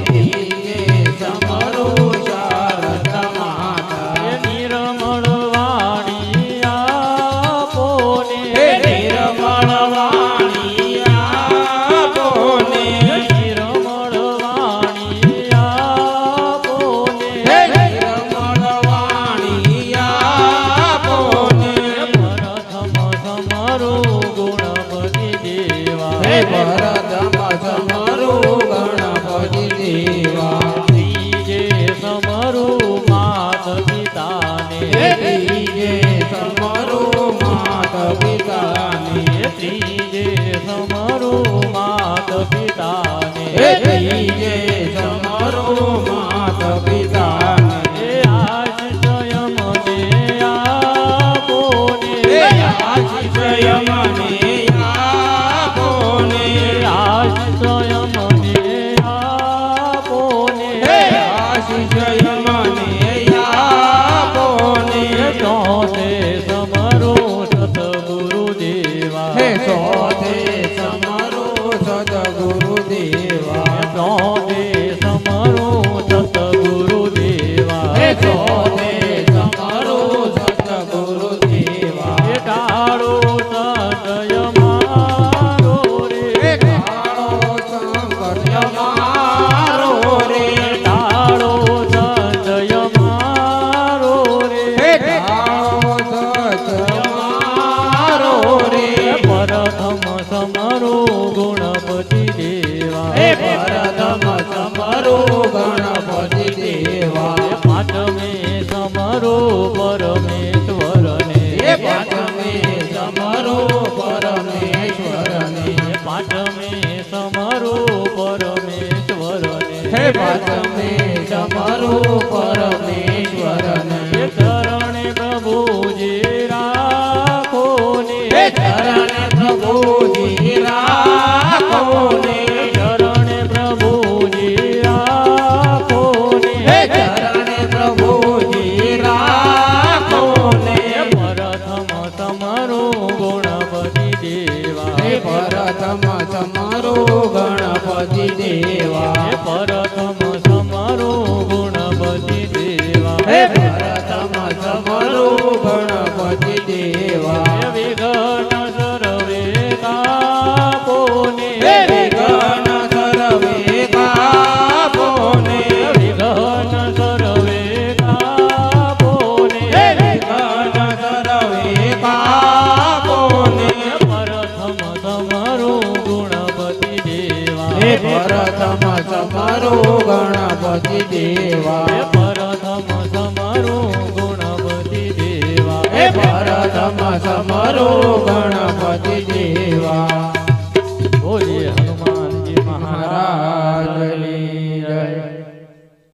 देवी આશ્રય મને આપોને આશ્રય મને આપોને આશ્રય મને આપોને જોને સમરો સતગુરુ દેવા હે સો করো સમરો પરમેશ્વરને. પાઠ મે સમરો પરમેશ્વરને. હે પાઠ મે સમરો પરમેશ્વરને. હે ધરણે પ્રભુજી રાખો ને. હે ધરણે પ્રભુજી રાખો પ્રથમ તમારો ગણપતિ દેવા. સમારો ગણપતિ દેવા. હે પરધમ સમારો ગણપતિ દેવા. પરધમ સમારો ગણપતિ દેવા.